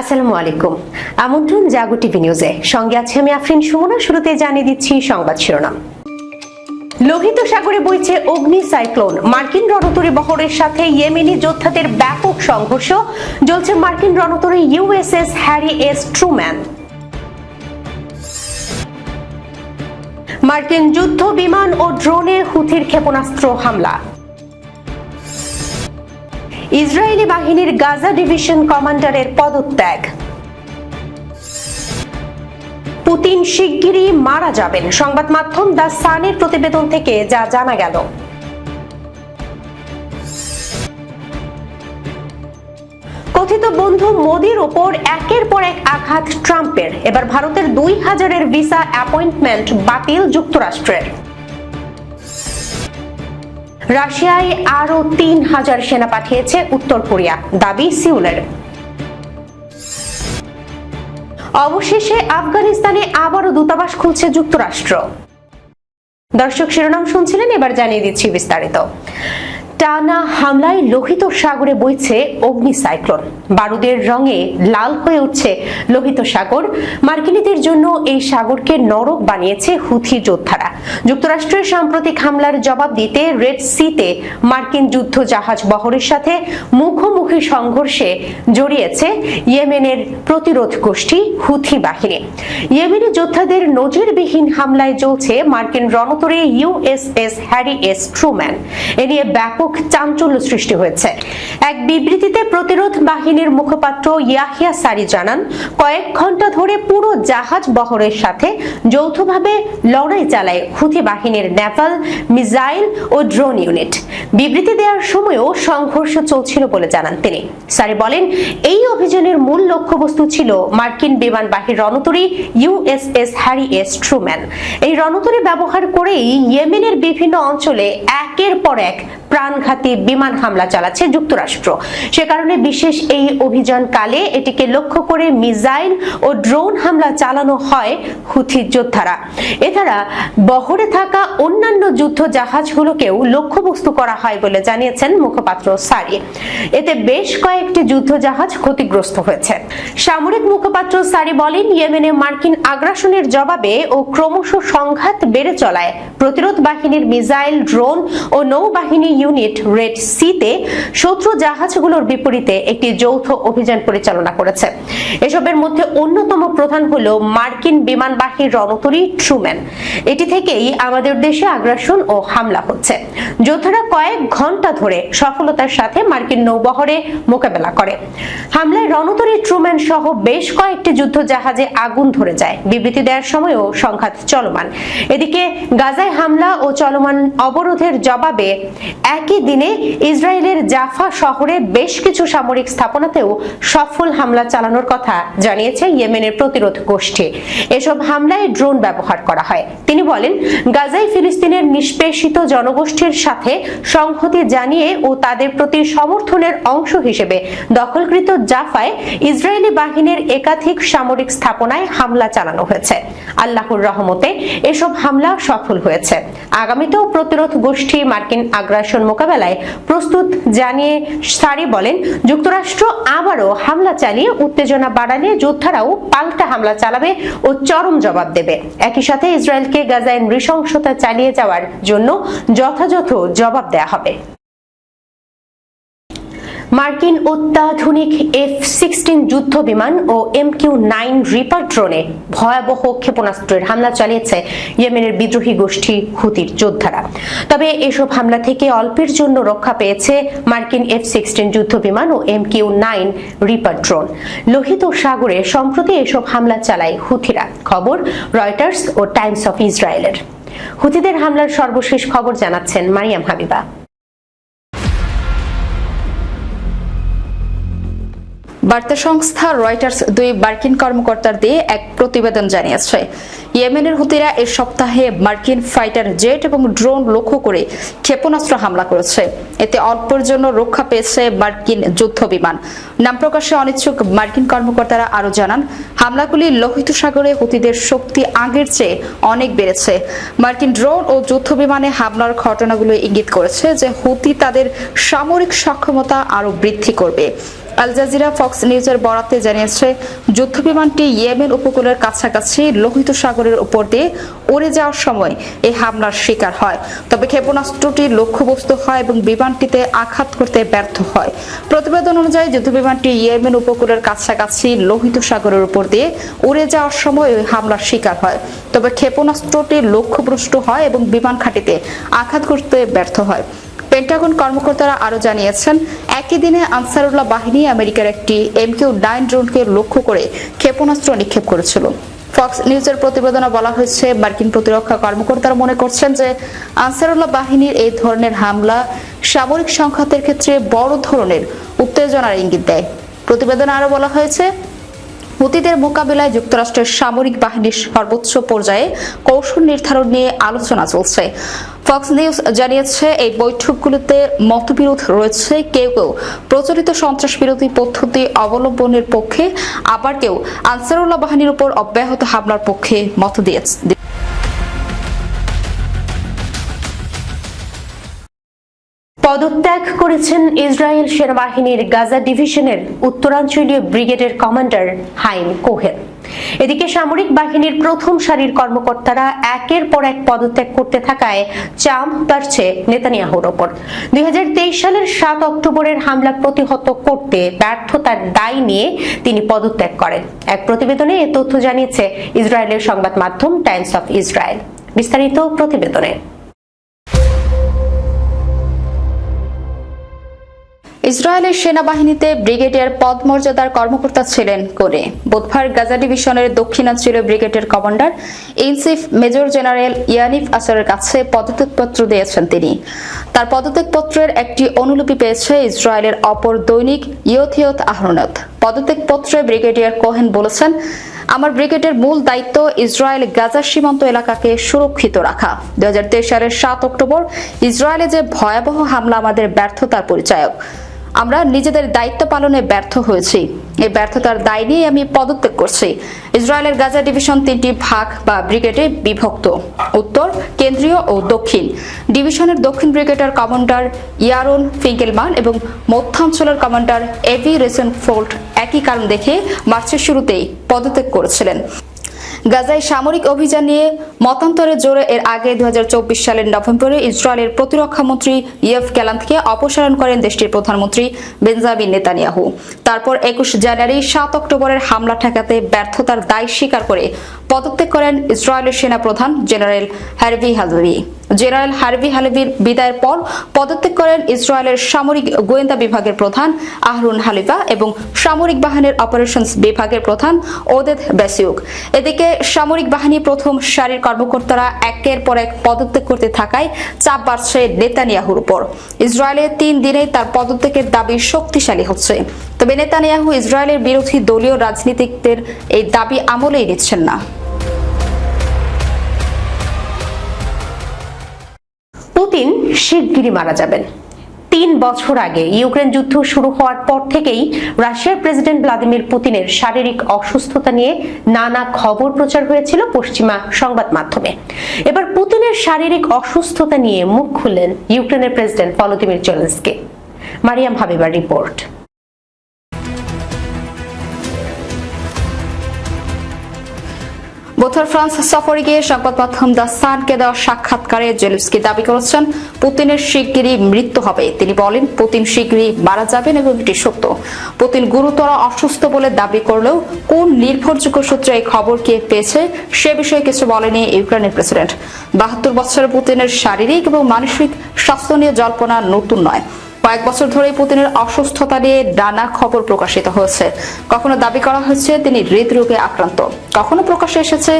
আসসালামু আলাইকুম। আমন্ত্রণ জাগো টিভি নিউজে। সঙ্গে আছে আমি আফরিন সুমনা, শুরুতে জানিয়ে দিচ্ছি সংবাদ শিরোনাম। লোহিত সাগরে বইছে অগ্নি সাইক্লোন। মার্কিন রণতরী বহরের সাথে ইয়েমেনি যোদ্ধাদের ব্যাপক সংঘর্ষ। জ্বলছে মার্কিন রণতরী ইউএসএস হ্যারি এস ট্রুম্যান। মার্কিন যুদ্ধ, বিমান ও ড্রোনে হুথির ক্ষেপণাস্ত্র হামলা। ইসরায়েলি বাহিনীর গাজা ডিভিশন কমান্ডারের পদত্যাগ। পুতিন শিগগিরই মারা যাবেন। সংবাদ মাধ্যম দ্য সানের প্রতিবেদন থেকে যা জানা গেল। কথিত বন্ধু মোদির ওপর একের পর এক আঘাত ট্রাম্পের। এবার ভারতের দুই হাজারের ভিসা অ্যাপয়েন্টমেন্ট বাতিল যুক্তরাষ্ট্রের। রাশিয়ায় আরও তিন হাজার সেনা পাঠিয়েছে উত্তর কোরিয়া, দাবি সিউলের। অবশেষে আফগানিস্তানে আবারও দূতাবাস খুলছে যুক্তরাষ্ট্র। দর্শক শিরোনাম শুনছিলেন, এবার জানিয়ে দিচ্ছি বিস্তারিত। টানা হামলায় লোহিত সাগরে বইছে অগ্নি সাইক্লোন। বারুদের রঙে লাল হয়ে উঠছে লোহিত সাগর। মার্কিনীদের জন্য এই সাগরকে নরক বানিয়েছে হুথি যোদ্ধারা। যুক্তরাষ্ট্রের সাম্প্রতিক হামলার জবাব দিতে রেড সিতে মার্কিন যুদ্ধ জাহাজ বহরের সাথে মুখোমুখি সংঘর্ষে জড়িয়েছে ইয়েমেনের প্রতিরোধ গোষ্ঠী হুথি বাহিনী। ইয়েমেনি যোদ্ধাদের নজিরবিহীন হামলায় জ্বলছে মার্কিন রণতরী ইউএসএস হ্যারি এস ট্রুম্যান। এ নিয়ে ব্যাপক চাঞ্চল্য সৃষ্টি হয়েছে। এক বিবৃতিতে প্রতিরোধ বাহিনীর মুখপাত্র ইয়াহিয়া সারি জানান, কয়েক ঘণ্টা ধরে পুরো জাহাজ বহরের সাথে যৌথভাবে লড়াই চালায় হুথি বাহিনীর নেভাল, মিসাইল ও ড্রোন ইউনিট। বিবৃতি দেওয়ার সময়ও সংঘর্ষ চলছিল বলে জানান তিনি। সারি বলেন, এই অভিযানের মূল লক্ষ্যবস্তু ছিল মার্কিন বিমান বাহিনীর রণতরী ইউএসএস হ্যারি এস ট্রুম্যান। এই রণতরী ব্যবহার করেই ইয়েমেনের বিভিন্ন অঞ্চলে একের পর এক প্রাণঘাতী বিমান হামলা চালাচ্ছে যুক্তরাষ্ট্র। সে কারণে বিশেষ এই অভিযান কালে এটিকে লক্ষ্য করে মিসাইল ও ড্রোন হামলা চালানো হয় হুথি যোদ্ধারা। এছাড়া বহরে থাকা অন্যান্য যুদ্ধ জাহাজগুলোকেও লক্ষ্যবস্তু করা হয় বলে জানিয়েছেন মুখপাত্র সারি। এতে বেশ কয়েকটি যুদ্ধ জাহাজ ক্ষতিগ্রস্ত হয়েছে। সামরিক মুখপাত্র সারি বলেন, ইয়েমেনে মার্কিন আগ্রাসনের জবাবে ও ক্রমশ সংঘাত বেড়ে চলায়। প্রতিরোধ বাহিনীর মিসাইল, ড্রোন ও নৌবাহিনী ইউনিট রেড সিতে শত্রু জাহাজগুলোর বিপরীতে একটি যৌথ অভিযান পরিচালনা করেছে। এসবের মধ্যে অন্যতম প্রধান হলো মার্কিন বিমানবাহী রণতরী ট্রুম্যান। এটি থেকেই আমাদের দেশে আগ্রাসন ও হামলা হচ্ছে। যোদ্ধারা কয়েক ঘণ্টা ধরে সফলতার সাথে মার্কিন নৌবহরে মোকাবেলা করে। হামলায় রণতরী ট্রুম্যান সহ বেশ কয়েকটি যুদ্ধ জাহাজে আগুন ধরে যায়। বিবৃতি দেওয়ার সময়ও সংঘাত চলমান। এদিকে গাজায় হামলা ও চলমান অবরোধের জবাবে একই দিনে ইসরায়েলের জাফা শহরে বেশ কিছু সামরিক স্থাপনাতেও সফল হামলা চালানোর কথা জানিয়েছে ইয়েমেনের প্রতিরোধ গোষ্ঠী। এসব হামলায় ড্রোন ব্যবহার করা হয়। তিনি বলেন, গাজায় ফিলিস্তিনের নিষ্পেষিত জনগোষ্ঠীর সাথে সংহতি জানিয়ে ও তাদের প্রতি সমর্থনের অংশ হিসেবে দখলকৃত জাফায় ইসরায়েলি বাহিনীর একাধিক সামরিক স্থাপনায় হামলা চালানো হয়েছে। আল্লাহর রহমতে এসব হামলা সফল হয়েছে। আগামীতেও প্রতিরোধ গোষ্ঠী মার্কিন আগ্রাসন মোকাবেলায় প্রস্তুত জানিয়ে সারি বলেন, যুক্তরাষ্ট্র আবারও হামলা চালিয়ে উত্তেজনা বাড়ালে যোদ্ধারাও পাল্টা হামলা চালাবে ও চরম জবাব দেবে। একই সাথে ইসরায়েলকে গাজায় নৃশংসতা চালিয়ে যাওয়ার জন্য যথাযথ জবাব দেয়া হবে। মার্কিন অত্যাধুনিক এফ সিক্সটিন যুদ্ধ বিমান ও এম কিউ নাইন রিপার ড্রোনে ভয়াবহ ক্ষেপণাস্ত্রের হামলা চালিয়েছে ইয়েমেনের বিদ্রোহী গোষ্ঠী হুতির যোদ্ধারা। তবে এসব হামলা থেকে অল্পের জন্য রক্ষা পেয়েছে মার্কিন এফ সিক্সটিন যুদ্ধ বিমান ও M Q nine Reaper drone. লোহিত সাগরে সম্প্রতি এসব হামলা চালায় হুথিরা খবর রয়টার্স ও টাইমস অফ ইসরায়েলের। হুতিদের হামলার সর্বশেষ খবর জানাচ্ছেন মারিয়াম হাবিবা। বার্তা সংস্থা রয়টার্স দুই মার্কিন কর্মকর্তার দিয়ে এক প্রতিবেদন জানিয়েছে। ইয়েমেনের হুতিরা এ সপ্তাহে মার্কিন ফাইটার জেট এবং ড্রোন লক্ষ্য করে ক্ষেপণাস্ত্র হামলা করেছে। এতে অল্পের জন্য রক্ষা পেয়েছে মার্কিন যুদ্ধ বিমান। নাম প্রকাশে অনিচ্ছুক মার্কিন কর্মকর্তারা আরও জানান, হামলাগুলি লোহিত সাগরে হুতিদের শক্তি আগের চেয়ে অনেক বেড়েছে। মার্কিন ড্রোন ও যুদ্ধ বিমানে হামলার ঘটনাগুলো ইঙ্গিত করেছে যে হুতি তাদের সামরিক সক্ষমতা আরও বৃদ্ধি করবে। আল জাজিরা, ফক্স নিউজের বরাতে জানিয়েছে, যুদ্ধবিমানটি ইয়েমেন উপকূলের কাছাকাছি লোহিত সাগরের উপর দিয়ে উড়ে যাওয়ার সময় এই হামলার শিকার হয়। তবে ক্ষেপণাস্ত্রটি লক্ষ্যবস্তু হয় এবং বিমানটিতে আঘাত করতে ব্যর্থ হয়। প্রতিবেদন অনুযায়ী, যুদ্ধবিমানটি ইয়েমেন উপকূলের কাছাকাছি লোহিত সাগরের উপর দিয়ে উড়ে যাওয়ার সময় ওই হামলার শিকার হয়। তবে ক্ষেপণাস্ত্রটি লক্ষ্যভ্রষ্ট হয় এবং বিমান ঘাঁটিতে আঘাত করতে ব্যর্থ হয়। পেন্টাগন কর্মকর্তারা আরও জানিয়েছেন, একই দিনে আনসারুল্লাহ বাহিনী আমেরিকার একটি এমকিউ নাইন ড্রোনকে লক্ষ্য করে ক্ষেপণাস্ত্র নিক্ষেপ করেছিল। ফক্স নিউজের প্রতিবেদনে বলা হয়েছে, মার্কিন প্রতিরক্ষা কর্মকর্তারা মনে করছেন যে আনসারুল্লাহ বাহিনীর এই ধরনের হামলা সামরিক সংঘাতের ক্ষেত্রে বড় ধরনের উত্তেজনার ইঙ্গিত দেয়। প্রতিবেদনে আরও বলা হয়েছে হুতিদের মোকাবিলায় যুক্তরাষ্ট্রের সামরিক বাহিনীর সর্বোচ্চ পর্যায়ে কৌশল নির্ধারণ নিয়ে আলোচনা চলছে। ফক্স নিউজ জানিয়েছে, এই বৈঠকগুলোতে মতবিরোধ রয়েছে। কেউ কেউ প্রচলিত সন্ত্রাস বিরোধী পদ্ধতি অবলম্বনের পক্ষে, আবার কেউ আনসারুল্লাহ বাহিনীর উপর অব্যাহত হামলার পক্ষে মত দিয়েছে পদত্যাগ করেছেন ইসরায়েল সেনাবাহিনীর গাজা ডিভিশনের উত্তরাঞ্চলীয় ব্রিগেডের কমান্ডার হাইম কোহেন এদিকে সামরিক বাহিনীর প্রথম সারির কর্মকর্তারা একের পর এক পদত্যাগ করতে থাকায় চাপ বাড়ছে নেতানিয়াহুর ওপর। দুই হাজার তেইশ সালের সাত অক্টোবরের হামলা প্রতিহত করতে ব্যর্থতার দায় নিয়ে তিনি পদত্যাগ করেন। এক প্রতিবেদনে এ তথ্য জানিয়েছে ইসরায়েলের সংবাদ মাধ্যম টাইমস অফ ইসরায়েল। বিস্তারিত প্রতিবেদনে। ইসরায়েলের সেনাবাহিনীতে ব্রিগেডিয়ার পদমর্যাদার কর্মকর্তা ছিলেন করে। বুধবার গাজা ডিভিশনের দক্ষিণাঞ্চলীয় ব্রিগেডের commander in chief major general Yaniv আসারের কাছে পদত্যাগপত্র দিয়েছেন তিনি। তার পদত্যাগপত্রের একটি অনুলিপি পেয়েছে ইসরায়েলের অপর দৈনিক ইয়থিয়ত আহরনত পদত্যাগপত্রে ব্রিগেডিয়ার কোহেন বলেছেন, আমার ব্রিগেডের মূল দায়িত্ব ইসরায়েল গাজা সীমান্ত এলাকাকে সুরক্ষিত রাখা। দুই হাজার তেইশ সালের সাত অক্টোবর ইসরায়েলে যে ভয়াবহ হামলা আমাদের ব্যর্থতার পরিচায়ক আমরা নিজেদের দায়িত্ব পালনে ব্যর্থ হয়েছি। এই ব্যর্থতার দায় নিয়ে আমি পদত্যাগ করছি। ইসরায়েলের গাজা ডিভিশন তিনটি ভাগ বা ব্রিগেডে বিভক্ত। উত্তর, কেন্দ্রীয় ও দক্ষিণ। ডিভিশনের দক্ষিণ ব্রিগেডের কমান্ডার ইয়ারন ফিঙ্কেলমান এবং মধ্যাঞ্চলের কমান্ডার এভি রেসেনফোল্ড একই কারণ দেখে মার্চের শুরুতেই পদত্যাগ করেছিলেন। গাজায় সামরিক অভিযান নিয়ে মতান্তরের জোরে এর আগে দু হাজার চব্বিশ সালের নভেম্বরে ইসরায়েলের প্রতিরক্ষামন্ত্রী ইয়েফ গ্যালান্তকে অপসারণ করেন দেশটির প্রধানমন্ত্রী বেঞ্জামিন নেতানিয়াহু। তারপর একুশ জানুয়ারি সাত অক্টোবরের হামলা ঠেকাতে ব্যর্থতার দায় স্বীকার করে পদত্যাগ করেন ইসরায়েলের সেনা প্রধান general Harvey Halevi general Harvey হালভির বিদায়ের পর পদত্যাগ করেন ইসরায়েলের সামরিক গোয়েন্দা বিভাগের প্রধান আহরুন হালিফা এবং সামরিক বাহিনীর অপারেশনস বিভাগের প্রধান ওদেদ বেসিউক। এদিকে সামরিক বাহিনী প্রথম সারির কর্মকর্তারা একের পর এক পদত্যাগ করতে থাকায় চাপ বাড়ছে নেতানিয়াহুর উপর। ইসরায়েলের তিন দিনেই তার পদত্যাগের দাবি শক্তিশালী হচ্ছে। তবে নেতানিয়াহু ইসরায়েলের বিরোধী দলীয় রাজনীতিকদের এই দাবি আমলেই নিচ্ছেন না। পুতিন শিগগিরই মারা যাবেন। তিন বছর আগে ইউক্রেন যুদ্ধ শুরু হওয়ার পর থেকেই রাশিয়ার প্রেসিডেন্ট ভ্লাদিমির পুতিনের শারীরিক অসুস্থতা নিয়ে নানা খবর প্রচার হয়েছিল পশ্চিমা সংবাদ মাধ্যমে। এবার পুতিনের শারীরিক অসুস্থতা নিয়ে মুখ খুললেন ইউক্রেনের প্রেসিডেন্ট ভলোদিমির জেলেন্সকি। মারিয়াম হাবিবার রিপোর্ট। বুধবার ফ্রান্স সফরে গিয়ে সংবাদ মাধ্যম দ্য সানকে দেওয়া সাক্ষাৎকারে জেলেন্সকি দাবি করেছেন, পুতিনের শিগগিরই মৃত্যু হবে। তিনি বলেন, পুতিন শিগগিরই মারা যাবেন এবং এটি সত্য। পুতিন গুরুতর অসুস্থ বলে দাবি করলেও কোন নির্ভরযোগ্য সূত্রে এই খবর কে পেয়েছে সে বিষয়ে কিছু বলেনি ইউক্রেনের প্রেসিডেন্ট। বাহাত্তর বছরের পুতিনের শারীরিক এবং মানসিক স্বাস্থ্য নিয়ে জল্পনা নতুন নয়। কয়েক বছর ধরে পুতিনের অসুস্থতা নিয়ে নানা খবর প্রকাশিত হয়েছে। কখনো দাবি করা হয়েছে তিনি হৃদরোগে আক্রান্ত। কখনো প্রকাশে এসেছে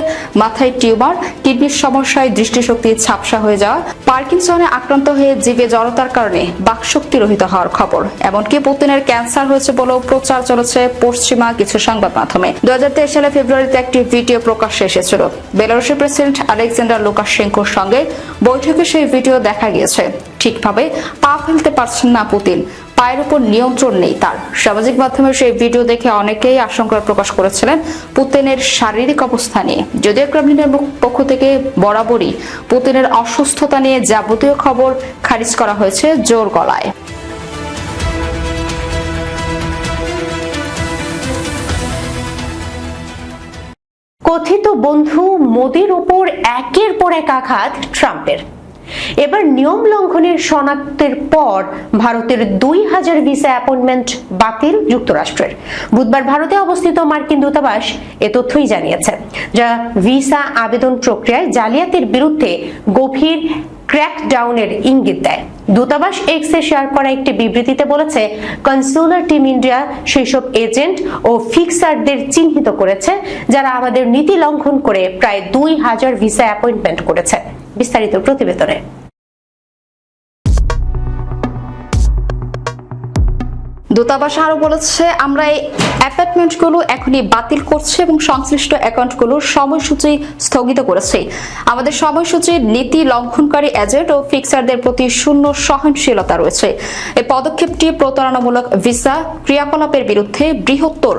মাথায় টিউমার, কিডনির সমস্যায় দৃষ্টিশক্তি ঝাপসা হয়ে যাওয়া, পার্কিনসনে আক্রান্ত হয়ে জীবে জড়তার কারণে বাকশক্তি রহিত হওয়ার খবর। এমনকি পুতিনের ক্যান্সার হয়েছে বলেও প্রচার চলেছে পশ্চিমা কিছু সংবাদ মাধ্যমে। দু হাজার তেইশ সালে ফেব্রুয়ারিতে একটি ভিডিও প্রকাশ্যে এসেছিল। বেলারুশের প্রেসিডেন্ট আলেকজান্ডার লুকাশেঙ্কোর সঙ্গে বৈঠকে সেই ভিডিও দেখা গিয়েছে। ঠিকভাবে পা ফেলতে পারছেন না পুতিন। পায়ের উপর নিয়ন্ত্রণ নেই তার। সামাজিক মাধ্যমে সেই ভিডিও দেখে অনেকেই আশঙ্কা প্রকাশ করেছিলেন পুতিনের শারীরিক অবস্থা নিয়ে। যদিও ক্রেমলিনের পক্ষ থেকে বরাবরই পুতিনের অসুস্থতা নিয়ে যাবতীয় খবর খারিজ করা হয়েছে জোর গলায়। কথিত বন্ধু মোদির উপর একের পর এক আঘাত ট্রাম্পের। এবার নিয়ম লঙ্ঘনের শনাক্তের পর ভারতের দুই হাজার ভিসা অ্যাপয়েন্টমেন্ট বাতিল যুক্তরাষ্ট্রের। বুধবার ভারতে অবস্থিত মার্কিন দূতাবাস এ তথ্যই জানিয়েছে, যা ভিসা আবেদন প্রক্রিয়ায় জালিয়াতির বিরুদ্ধে গভীর ক্র্যাকডাউনের ইঙ্গিত দেয়। দূতাবাস এক্সে শেয়ার করা একটি বিবৃতিতে বলেছে, কনসুলার টিম ইন্ডিয়া সেসব এজেন্ট ও ফিক্সারদের চিহ্নিত করেছে, যারা আমাদের নীতি লঙ্ঘন করে প্রায় দুই হাজার ভিসা অ্যাপয়েন্টমেন্ট করেছে। বিস্তারিত প্রতিবেদনে। দূতাবাস আরও বলেছে, আমরা এই অ্যাপার্টমেন্টগুলো এখনই বাতিল করছে এবং সংশ্লিষ্ট অ্যাকাউন্টগুলোর সময়সূচি স্থগিত করেছে। আমাদের সময়সূচির নীতি লঙ্ঘনকারী এজেন্ট ও ফিক্সারদের প্রতি শূন্য সহনশীলতা রয়েছে। এই পদক্ষেপটি প্রতারণামূলক ভিসা, ক্রিয়াকলাপের বিরুদ্ধে বৃহত্তর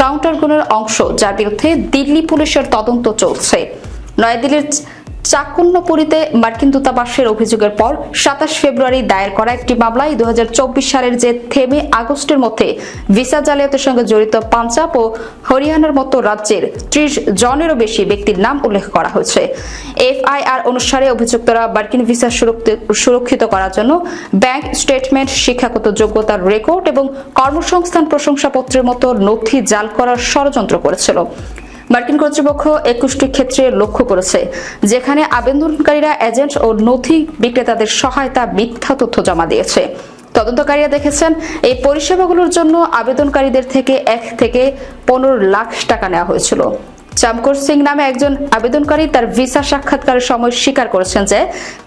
কাউন্টারগুলোর অংশ, যার বিরুদ্ধে দিল্লি পুলিশের তদন্ত চলছে। নয়াদিল্লির চাকুন্নপুরীতে মার্কিন দূতাবাসের অভিযোগের পর সাতাশ ফেব্রুয়ারি দায়ের করা একটি মামলায় দু হাজার চব্বিশ সালের যে থেমে আগস্টের মধ্যে ভিসা জালিয়াতের সঙ্গে জড়িত পাঞ্জাব ও হরিয়ানার মতো রাজ্যের ত্রিশ জনেরও বেশি ব্যক্তির নাম উল্লেখ করা হয়েছে। এফআইআর অনুসারে অভিযুক্তরা মার্কিন ভিসা সুরক্ষিত- সুরক্ষিত করার জন্য ব্যাংক স্টেটমেন্ট, শিক্ষাগত যোগ্যতার রেকর্ড এবং কর্মসংস্থান প্রশংসাপত্রের মতো নথি জাল করার ষড়যন্ত্র করেছিল। মার্কিন কর্তৃপক্ষ একুশটি ক্ষেত্রে লক্ষ্য করেছে, যেখানে আবেদনকারীরা এজেন্ট ও নথি বিক্রেতাদের সহায়তা মিথ্যা তথ্য জমা দিয়েছে। তদন্তকারীরা দেখেছেন, এই পরিষেবাগুলোর জন্য আবেদনকারীদের থেকে এক থেকে পনেরো লাখ টাকা নেওয়া হয়েছিল। চামকর সিং নামে একজন আবেদনকারী তার ভিসা সাক্ষাৎকারের সময় স্বীকার করেছেন যে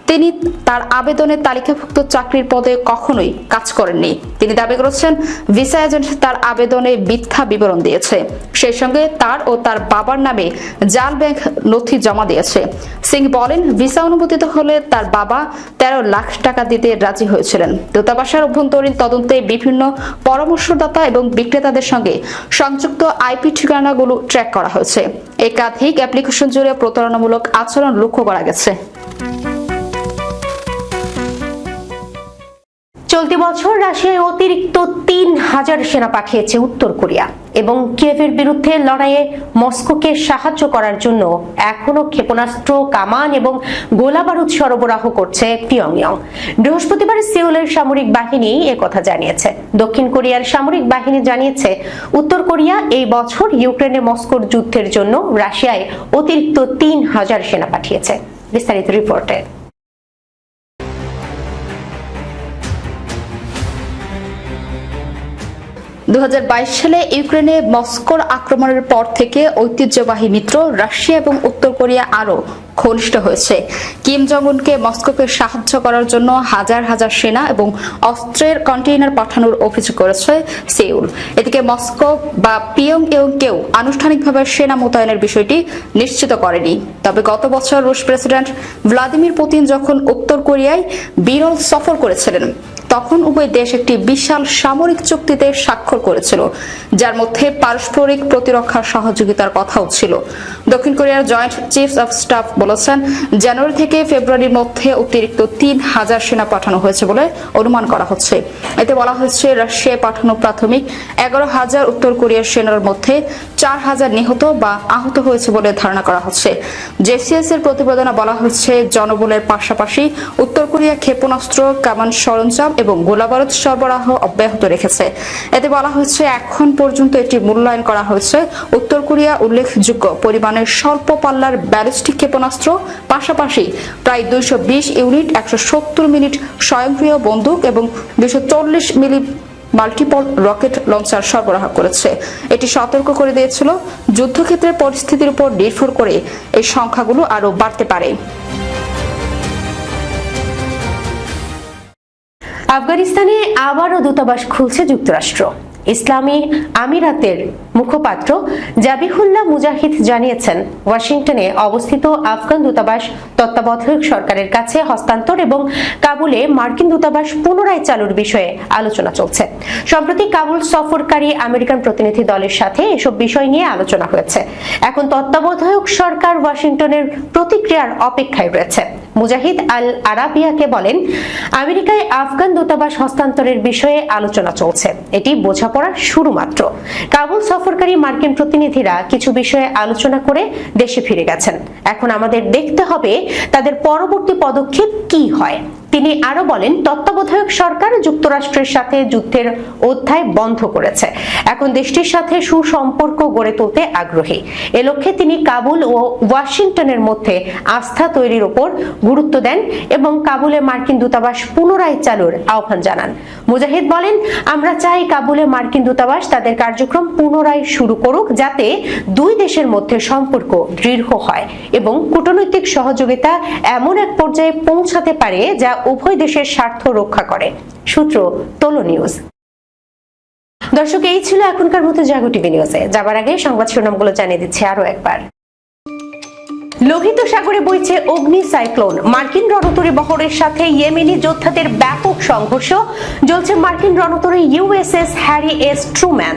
তিনি তার আবেদনের তালিকাভুক্ত চাকরির পদে কখনোই কাজ করেননি। তিনি দাবি করেছেন, ভিসা এজেন্ট তার আবেদনে মিথ্যা বিবরণ দিয়েছে। সেই সঙ্গে তার ও তার বাবার নামে জাল ব্যাংক নথি জমা দিয়েছে। সিং বলেন, ভিসা অনুমোদিত হলে তার বাবা তেরো লাখ টাকা দিতে রাজি হয়েছিলেন। দূতাবাসের অভ্যন্তরীণ তদন্তে বিভিন্ন পরামর্শদাতা এবং বিক্রেতাদের সঙ্গে সংযুক্ত আইপি ঠিকানাগুলো ট্র্যাক করা হয়েছে। একাধিক অ্যাপ্লিকেশন জুড়ে প্রতারণামূলক আচরণ লক্ষ্য করা গেছে। চলতি বছর রাশিয়ায় অতিরিক্ত তিন হাজার সেনা পাঠিয়েছে উত্তর কোরিয়া এবং কিয়েভের বিরুদ্ধে লড়াইয়ে মস্কোকে সাহায্য করার জন্য এখনও ক্ষেপণাস্ত্র, কামান এবং গোলাবারুদ সরবরাহ করছে বৃহস্পতিবার সিউলের সামরিক বাহিনী একথা জানিয়েছে। দক্ষিণ কোরিয়ার সামরিক বাহিনী জানিয়েছে, উত্তর কোরিয়া এই বছর ইউক্রেনে মস্কোর যুদ্ধের জন্য রাশিয়ায় অতিরিক্ত তিন হাজার সেনা পাঠিয়েছে। বিস্তারিত রিপোর্টে। দু হাজার বাইশ সালে ইউক্রেনে মস্কোর আক্রমণের পর থেকে ঐতিহ্যবাহী মিত্র রাশিয়া এবং উত্তর কোরিয়া আরও ঘনিষ্ঠ হয়েছে। কিম জং উনকে মস্কোকে সাহায্য করার জন্য হাজার হাজার সেনা এবং অস্ত্রের কন্টেইনার পাঠানোর অভিযোগ করেছে সেউল। এদিকে মস্কো বা পিয়ং ইয়ং কেউ আনুষ্ঠানিকভাবে সেনা মোতায়েনের বিষয়টি নিশ্চিত করেনি। তবে গত বছর রুশ প্রেসিডেন্ট ভ্লাদিমির পুতিন যখন উত্তর কোরিয়ায় বিরল সফর করেছিলেন তখন উভয় দেশ একটি বিশাল সামরিক চুক্তিতে স্বাক্ষর করেছিল, যার মধ্যে পারস্পরিক প্রতিরক্ষা সহযোগিতার কথাও ছিল। দক্ষিণ কোরিয়ার জয়েন্ট চিফ অফ স্টাফ বলেছেন, জানুয়ারি থেকে ফেব্রুয়ারির মধ্যে অতিরিক্ত তিন হাজার সেনা পাঠানো হয়েছে বলে অনুমান করা হচ্ছে। এতে বলা হয়েছে, রাশিয়ায় পাঠানো প্রাথমিক এগারো হাজার উত্তর কোরিয়ার সেনার মধ্যে চার হাজার নিহত বা আহত হয়েছে বলে ধারণা করা হচ্ছে। জেসিএস এর প্রতিবেদনে বলা হচ্ছে, জনবলের পাশাপাশি উত্তর কোরিয়া ক্ষেপণাস্ত্র, কামান সরঞ্জাম এবং গোলাবারুদ সরবরাহ অব্যাহত রেখেছে। এতে বলা হয়েছে, এখন পর্যন্ত এটি মূল্যায়ন করা হয়েছে। উত্তর কোরিয়া উল্লেখযোগ্য পরিমাণের স্বল্প পাল্লার ব্যালিস্টিক ক্ষেপণাস্ত্র, পাশাপাশি প্রায় দুইশো বিশ ইউনিট, একশো সত্তর মিনিট স্বয়ংক্রিয় বন্দুক এবং চল্লিশ মিলি মাল্টিপল রকেট লঞ্চার সরবরাহ করেছে। এটি সতর্ক করে দিয়েছিল, যুদ্ধক্ষেত্রের পরিস্থিতির উপর নির্ভর করে এই সংখ্যাগুলো আরও বাড়তে পারে। আফগানিস্তানে আবারও দূতাবাস খুলছে যুক্তরাষ্ট্র। ইসলামী আমিরাতের মুখপাত্র জাবিহুল্লাহ মুজাহিদ জানিয়েছেন, ওয়াশিংটনে অবস্থিত আফগান দূতাবাস তত্ত্বাবধায়ক সরকারের কাছে হস্তান্তর এবং কাবুলে মার্কিন দূতাবাস পুনরায় চালুর বিষয়ে আলোচনা চলছে। সম্প্রতি কাবুল সফরকারী আমেরিকান প্রতিনিধি দলের সাথে এসব বিষয় নিয়ে আলোচনা হয়েছে। এখন তত্ত্বাবধায়ক সরকার ওয়াশিংটনের প্রতিক্রিয়ার অপেক্ষায় রয়েছে। মুজাহিদ আল আরাবিয়াকে বলেন, আমেরিকায় আফগান দূতাবাস হস্তান্তরের বিষয়ে আলোচনা চলছে। এটি বোঝাপড়া শুরু মাত্র কাবুল সফরকারী মার্কিন প্রতিনিধিরা কিছু বিষয়ে আলোচনা করে দেশে ফিরে গেছেন। এখন আমাদের দেখতে হবে তাদের পরবর্তী পদক্ষেপ কি হয়। তিনি আরও বলেন, তত্ত্বাবধায়ক সরকার যুক্তরাষ্ট্রের সাথে যুদ্ধের অধ্যায় বন্ধ করেছে। এখন দেশটির সাথে সুসম্পর্ক গড়ে তুলতে আগ্রহী। এ লক্ষ্যে তিনি কাবুল ও ওয়াশিংটনের মধ্যে আস্থা তৈরির উপর গুরুত্ব দেন এবং কাবুলে মার্কিন দূতাবাস পুনরায় চালুর আহ্বান জানান। মুজাহিদ বলেন, আমরা চাই কাবুলে মার্কিন দূতাবাস তাদের কার্যক্রম পুনরায় শুরু করুক যাতে দুই দেশের মধ্যে সম্পর্ক দৃঢ় হয় এবং কূটনৈতিক সহযোগিতা এমন এক পর্যায়ে পৌঁছাতে পারে যা উভয় দেশের স্বার্থ রক্ষা করে। সূত্র, তোলো নিউজ। দর্শক, এই ছিল এখনকার মতো জাগো টিভি নিউজে। যাবার আগে সংবাদ শিরোনামগুলো জানিয়ে দিচ্ছে আরও একবার। লোহিত সাগরে বইছে অগ্নি সাইক্লোন। মার্কিন রণতরী বহরের সাথে ইয়েমেনি যোদ্ধাদের ব্যাপক সংঘর্ষ। জ্বলছে মার্কিন রণতরী ইউএসএস হ্যারি এস ট্রুম্যান।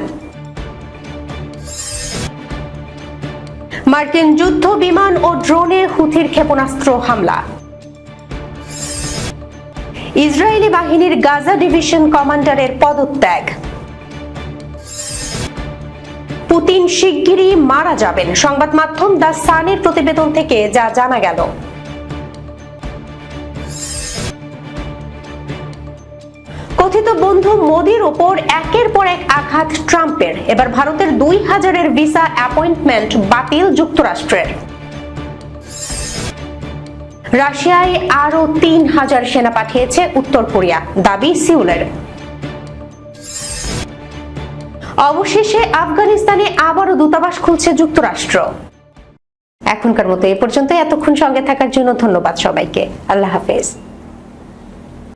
মার্কিন যুদ্ধ, বিমান ও ড্রোনে হুথির ক্ষেপণাস্ত্র হামলা। ইসরায়েলি বাহিনীর গাজা ডিভিশন কমান্ডারের পদত্যাগ। পুতিন শিগগিরই মারা যাবেন। সংবাদ মাধ্যম দ্য সানের প্রতিবেদন থেকে যা জানা গেল। কথিত বন্ধু মোদির ওপর একের পর এক আঘাত ট্রাম্পের। এবার ভারতের দুই হাজারের ভিসা অ্যাপয়েন্টমেন্ট বাতিল যুক্তরাষ্ট্রের। রাশিয়ায় আরও তিন হাজার সেনা পাঠিয়েছে উত্তর কোরিয়া, দাবি সিউলের। অবশেষে আফগানিস্তানে আবারও দূতাবাস খুলছে যুক্তরাষ্ট্র। এখনকার মতো এ পর্যন্ত এতক্ষণ সঙ্গে থাকার জন্য ধন্যবাদ সবাইকে। আল্লাহ হাফেজ।